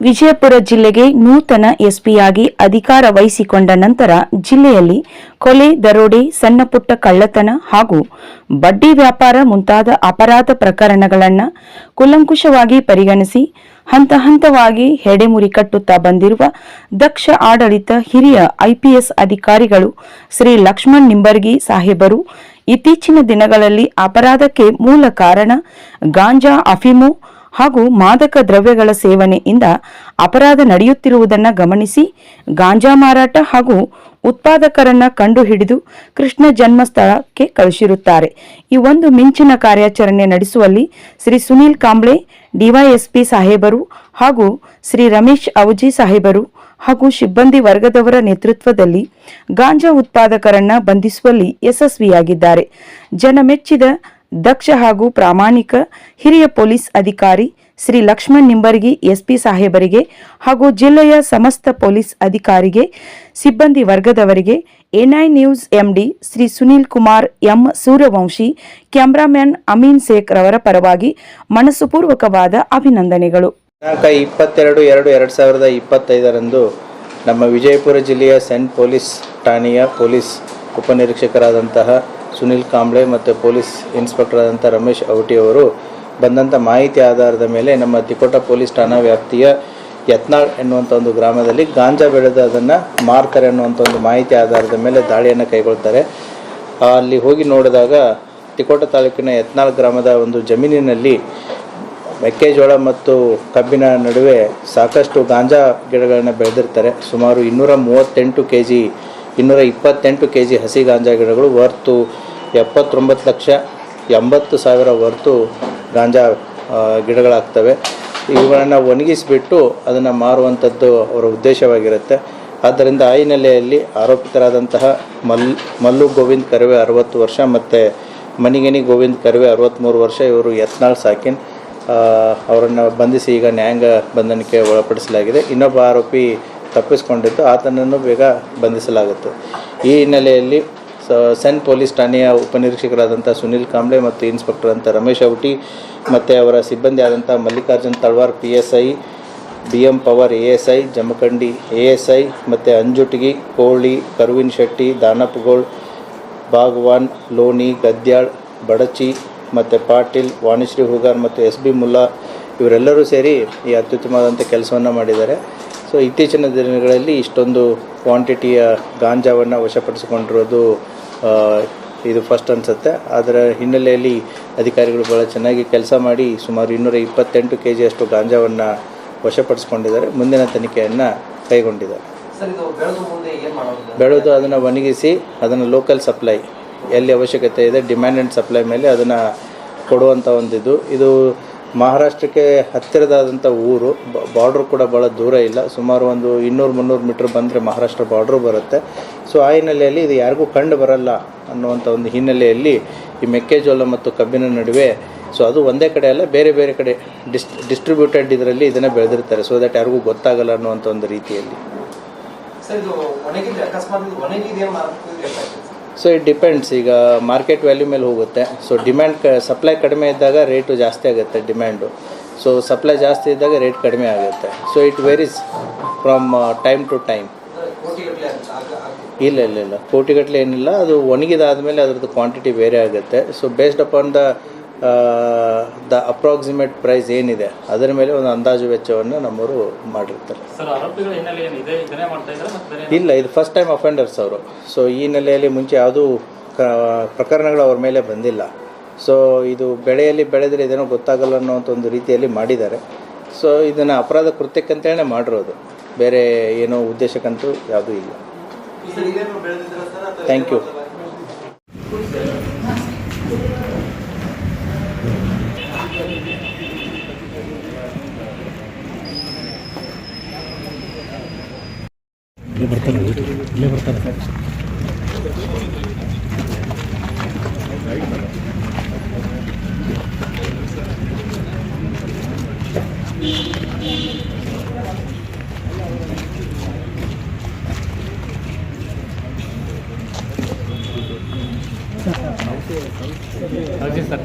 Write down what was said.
ವಿಜಯಪುರ ಜಿಲ್ಲೆಗೆ ನೂತನ ಎಸ್ಪಿಯಾಗಿ ಅಧಿಕಾರ ವಹಿಸಿಕೊಂಡ ನಂತರ ಜಿಲ್ಲೆಯಲ್ಲಿ ಕೊಲೆ, ದರೋಡೆ, ಸಣ್ಣಪುಟ್ಟ ಕಳ್ಳತನ ಹಾಗೂ ಬಡ್ಡಿ ವ್ಯಾಪಾರ ಮುಂತಾದ ಅಪರಾಧ ಪ್ರಕರಣಗಳನ್ನು ಕುಲಂಕುಷವಾಗಿ ಪರಿಗಣಿಸಿ ಹಂತ ಹಂತವಾಗಿ ಹೆಡೆಮುರಿ ಕಟ್ಟುತ್ತಾ ಬಂದಿರುವ ದಕ್ಷ ಆಡಳಿತ ಹಿರಿಯ ಐಪಿಎಸ್ ಅಧಿಕಾರಿಗಳು ಶ್ರೀ ಲಕ್ಷ್ಮಣ್ ನಿಂಬರ್ಗಿ ಸಾಹೇಬರು ಇತ್ತೀಚಿನ ದಿನಗಳಲ್ಲಿ ಅಪರಾಧಕ್ಕೆ ಮೂಲ ಕಾರಣ ಗಾಂಜಾ, ಅಫೀಮು ಹಾಗೂ ಮಾದಕ ದ್ರವ್ಯಗಳ ಸೇವನೆಯಿಂದ ಅಪರಾಧ ನಡೆಯುತ್ತಿರುವುದನ್ನು ಗಮನಿಸಿ ಗಾಂಜಾ ಮಾರಾಟ ಹಾಗೂ ಉತ್ಪಾದಕರನ್ನ ಕಂಡುಹಿಡಿದು ಕೃಷ್ಣ ಜನ್ಮಸ್ಥಳಕ್ಕೆ ಕಳುಹಿಸಿರುತ್ತಾರೆ ಈ ಒಂದು ಮಿಂಚಿನ ಕಾರ್ಯಾಚರಣೆ ನಡೆಸುವಲ್ಲಿ ಶ್ರೀ ಸುನೀಲ್ ಕಾಂಬ್ಳೆ ಡಿವೈಎಸ್ಪಿ ಸಾಹೇಬರು ಹಾಗೂ ಶ್ರೀ ರಮೇಶ್ ಅವಜಿ ಸಾಹೇಬರು ಹಾಗೂ ಸಿಬ್ಬಂದಿ ವರ್ಗದವರ ನೇತೃತ್ವದಲ್ಲಿ ಗಾಂಜಾ ಉತ್ಪಾದಕರನ್ನ ಬಂಧಿಸುವಲ್ಲಿ ಯಶಸ್ವಿಯಾಗಿದ್ದಾರೆ. ಜನಮೆಚ್ಚಿದ ದಕ್ಷ ಹಾಗೂ ಪ್ರಾಮಾಣಿಕ ಹಿರಿಯ ಪೊಲೀಸ್ ಅಧಿಕಾರಿ ಶ್ರೀ ಲಕ್ಷ್ಮಣ್ ನಿಂಬರ್ಗಿ, ಎಸ್ಪಿ ಸಾಹೇಬರಿಗೆ ಹಾಗೂ ಜಿಲ್ಲೆಯ ಸಮಸ್ತ ಪೊಲೀಸ್ ಅಧಿಕಾರಿಗೆ, ಸಿಬ್ಬಂದಿ ವರ್ಗದವರಿಗೆ NI news MD Shri Sunil Kumar M Suryavanshi, cameraman Amin Shaikh ರವರ ಪರವಾಗಿ ಮನಸ್ಸುಪೂರ್ವಕವಾದ ಅಭಿನಂದನೆಗಳು. ದಿನಾಂಕ ಇಪ್ಪತ್ತೆರಡು ಎರಡು ಎರಡು ಸಾವಿರದ ಇಪ್ಪತ್ತೈದರಂದು ನಮ್ಮ ವಿಜಯಪುರ ಜಿಲ್ಲೆಯ ಸೆಂಟ್ ಪೊಲೀಸ್ ಠಾಣೆಯ ಪೊಲೀಸ್ ಉಪನಿರೀಕ್ಷಕರಾದಂತಹ ಸುನಿಲ್ ಕಾಂಬ್ಳೆ ಮತ್ತು ಪೊಲೀಸ್ ಇನ್ಸ್ಪೆಕ್ಟರ್ ಆದಂಥ ರಮೇಶ್ ಔಟಿ ಅವರು ಬಂದಂಥ ಮಾಹಿತಿ ಆಧಾರದ ಮೇಲೆ ನಮ್ಮ ತಿಕೋಟ ಪೊಲೀಸ್ ಠಾಣಾ ವ್ಯಾಪ್ತಿಯ ಯತ್ನಾಳ್ ಎನ್ನುವಂಥ ಒಂದು ಗ್ರಾಮದಲ್ಲಿ ಗಾಂಜಾ ಬೆಳೆದು ಅದನ್ನು ಮಾರ್ತಾರೆ ಅನ್ನುವಂಥ ಒಂದು ಮಾಹಿತಿ ಆಧಾರದ ಮೇಲೆ ದಾಳಿಯನ್ನು ಕೈಗೊಳ್ತಾರೆ. ಅಲ್ಲಿ ಹೋಗಿ ನೋಡಿದಾಗ ತಿಕೋಟ ತಾಲೂಕಿನ ಯತ್ನಾಳ್ ಗ್ರಾಮದ ಒಂದು ಜಮೀನಿನಲ್ಲಿ ಮೆಕ್ಕೆಜೋಳ ಮತ್ತು ಕಬ್ಬಿನ ನಡುವೆ ಸಾಕಷ್ಟು ಗಾಂಜಾ ಗಿಡಗಳನ್ನು ಬೆಳೆದಿರ್ತಾರೆ. ಸುಮಾರು ಇನ್ನೂರ ಮೂವತ್ತೆಂಟು ಕೆ ಜಿ ಇನ್ನೂರ ಇಪ್ಪತ್ತೆಂಟು ಕೆ ಜಿ ಹಸಿ ಗಾಂಜಾ ಗಿಡಗಳು ವರ್ತು ಎಪ್ಪತ್ತೊಂಬತ್ತು ಲಕ್ಷ ಎಂಬತ್ತು ಸಾವಿರ ವರ್ತು ಗಾಂಜಾ ಗಿಡಗಳಾಗ್ತವೆ. ಇವುಗಳನ್ನು ಒಣಗಿಸಿಬಿಟ್ಟು ಅದನ್ನು ಮಾರುವಂಥದ್ದು ಅವರ ಉದ್ದೇಶವಾಗಿರುತ್ತೆ. ಆದ್ದರಿಂದ ಆ ಹಿನ್ನೆಲೆಯಲ್ಲಿ ಆರೋಪಿತರಾದಂತಹ ಮಲ್, ಮಲ್ಲು ಗೋವಿಂದ್ ಕರ್ವೆ ಅರವತ್ತು ವರ್ಷ ಮತ್ತು ಮನಿಗೇನಿ ಗೋವಿಂದ್ ಕರ್ವೆ ಅರವತ್ತ್ಮೂರು ವರ್ಷ ಇವರು ಯತ್ನಾಳ್ ಸಾಕಿನ್. ಅವರನ್ನು ಬಂಧಿಸಿ ಈಗ ನ್ಯಾಯಾಂಗ ಬಂಧನಕ್ಕೆ ಒಳಪಡಿಸಲಾಗಿದೆ. ಇನ್ನೊಬ್ಬ ಆರೋಪಿ ತಪ್ಪಿಸಿಕೊಂಡಿದ್ದು, ಆತನನ್ನು ಬೇಗ ಬಂಧಿಸಲಾಗುತ್ತೆ. ಈ ಹಿನ್ನೆಲೆಯಲ್ಲಿ ಸ ಸೆನ್ ಪೊಲೀಸ್ ಠಾಣೆಯ ಉಪನಿರೀಕ್ಷಕರಾದಂಥ ಸುನಿಲ್ ಕಾಂಬ್ಳೆ ಮತ್ತು ಇನ್ಸ್ಪೆಕ್ಟರ್ ಅಂತ ರಮೇಶ್ ಔಟಿ ಮತ್ತು ಅವರ ಸಿಬ್ಬಂದಿ ಆದಂಥ Mallikarjun Talwar P S I, B M Pawar A S I, Jamakhandi A S I ಮತ್ತು ಅಂಜುಟಗಿ, ಕೋಳಿ, ಕರುವಿನ ಶೆಟ್ಟಿ, ದಾನಪ್ಪಗೋಳ್ ಭಾಗವಾನ್ ಲೋನಿ, ಗದ್ಯಾಳ್, ಬಡಚಿ ಮತ್ತು ಪಾಟೀಲ್, ವಾಣಿಶ್ರೀ ಹುಗಾರ್ ಮತ್ತು ಎಸ್ ಬಿ ಮುಲ್ಲಾ ಇವರೆಲ್ಲರೂ ಸೇರಿ ಈ ಅತ್ಯುತ್ತಮವಾದಂಥ ಕೆಲಸವನ್ನು ಮಾಡಿದ್ದಾರೆ. ಸೊ ಇತ್ತೀಚಿನ ದಿನಗಳಲ್ಲಿ ಇಷ್ಟೊಂದು ಕ್ವಾಂಟಿಟಿಯ ಗಾಂಜಾವನ್ನು ವಶಪಡಿಸಿಕೊಂಡಿರೋದು ಇದು ಫಸ್ಟ್ ಅನಿಸುತ್ತೆ. ಅದರ ಹಿನ್ನೆಲೆಯಲ್ಲಿ ಅಧಿಕಾರಿಗಳು ಭಾಳ ಚೆನ್ನಾಗಿ ಕೆಲಸ ಮಾಡಿ ಸುಮಾರು ಇನ್ನೂರ ಇಪ್ಪತ್ತೆಂಟು ಕೆ ಜಿಯಷ್ಟು ಗಾಂಜಾವನ್ನು ವಶಪಡಿಸಿಕೊಂಡಿದ್ದಾರೆ. ಮುಂದಿನ ತನಿಖೆಯನ್ನು ಕೈಗೊಂಡಿದ್ದಾರೆ ಬೆಳೆದು ಅದನ್ನು ಒಣಗಿಸಿ ಅದನ್ನು ಲೋಕಲ್ ಸಪ್ಲೈ ಎಲ್ಲಿ ಅವಶ್ಯಕತೆ ಇದೆ ಡಿಮ್ಯಾಂಡ್ ಆ್ಯಂಡ್ ಸಪ್ಲೈ ಮೇಲೆ ಅದನ್ನು ಕೊಡುವಂಥ ಒಂದಿದ್ದು. ಇದು ಮಹಾರಾಷ್ಟ್ರಕ್ಕೆ ಹತ್ತಿರದಾದಂಥ ಊರು ಬಾರ್ಡ್ರ್ ಕೂಡ ಭಾಳ ದೂರ ಇಲ್ಲ. ಸುಮಾರು ಒಂದು ಇನ್ನೂರು ಮುನ್ನೂರು ಮೀಟ್ರ್ ಬಂದರೆ ಮಹಾರಾಷ್ಟ್ರ ಬಾರ್ಡ್ರು ಬರುತ್ತೆ. ಸೊ ಆ ಹಿನ್ನೆಲೆಯಲ್ಲಿ ಇದು ಯಾರಿಗೂ ಕಂಡು ಬರಲ್ಲ ಅನ್ನುವಂಥ ಒಂದು ಹಿನ್ನೆಲೆಯಲ್ಲಿ ಈ ಮೆಕ್ಕೆಜೋಳ ಮತ್ತು ಕಬ್ಬಿನ ನಡುವೆ ಸೊ ಅದು ಒಂದೇ ಕಡೆ ಅಲ್ಲ, ಬೇರೆ ಬೇರೆ ಕಡೆ ಡಿಸ್ ಡಿಸ್ಟ್ರಿಬ್ಯೂಟೆಡ್ ಇದರಲ್ಲಿ ಇದನ್ನು ಬೆಳೆದಿರ್ತಾರೆ. ಸೊ ದಟ್ ಯಾರಿಗೂ ಗೊತ್ತಾಗಲ್ಲ ಅನ್ನುವಂಥ ಒಂದು ರೀತಿಯಲ್ಲಿ. ಸೊ ಇಟ್ ಡಿಪೆಂಡ್ಸ್ ಈಗ ಮಾರ್ಕೆಟ್ ವ್ಯಾಲ್ಯೂ ಮೇಲೆ ಹೋಗುತ್ತೆ. ಸೊ ಡಿಮ್ಯಾಂಡ್ ಕ ಸಪ್ಲೈ ಕಡಿಮೆ ಇದ್ದಾಗ ರೇಟು ಜಾಸ್ತಿ ಆಗುತ್ತೆ ಡಿಮ್ಯಾಂಡು ಸೊ ಸಪ್ಲೈ ಜಾಸ್ತಿ ಇದ್ದಾಗ ರೇಟ್ ಕಡಿಮೆ ಆಗುತ್ತೆ. So it varies from time to time. ಇಲ್ಲ ಇಲ್ಲ ಇಲ್ಲ. ಕೋಟಿಗಟ್ಟಲೆ ಏನಿಲ್ಲ. ಅದು ಒಣಗಿದಾದ್ಮೇಲೆ ಅದರದ್ದು ಕ್ವಾಂಟಿಟಿ ಬೇರೆ ಆಗುತ್ತೆ. So based upon the the approximate price ಏನಿದೆ ಅದರ ಮೇಲೆ ಒಂದು ಅಂದಾಜು ವೆಚ್ಚವನ್ನು ನಮ್ಮವರು ಮಾಡಿರ್ತಾರೆ. ಸರ್ ಆರೋಪಿಗಳ ಹಿನ್ನೆಲೆ ಏನಿದೆ? ಇದನ್ನೇ ಮಾಡ್ತಾ ಇದ್ದಾರೆ ಮತ್ತೆ ಇಲ್ಲ ಇದು ಫಸ್ಟ್ ಟೈಮ್ ಅಫೆಂಡರ್ಸ್ ಅವರು. ಸೊ ಈ ನೆಲೆಯಲ್ಲಿ ಮುಂಚೆ ಯಾವುದೂ ಕ ಪ್ರಕರಣಗಳು ಅವ್ರ ಮೇಲೆ ಬಂದಿಲ್ಲ. ಸೊ ಇದು ಬೆಳೆಯಲ್ಲಿ ಬೆಳೆದರೆ ಇದೇನೋ ಗೊತ್ತಾಗಲ್ಲ ಅನ್ನೋಂಥ ಒಂದು ರೀತಿಯಲ್ಲಿ ಮಾಡಿದ್ದಾರೆ. ಸೊ ಇದನ್ನು ಅಪರಾಧ ಕೃತ್ಯಕ್ಕಂತೇಳಿ ಮಾಡಿರೋದು. ಬೇರೆ ಏನೋ ಉದ್ದೇಶಕ್ಕಂತೂ ಯಾವುದೂ ಇಲ್ಲ. ಸರ್ ಇಲ್ಲೇ ಬರ್ತಾರೆ ಇಲ್ಲೇ ಬರ್ತಾರೆ ಸರ್ ಸರ್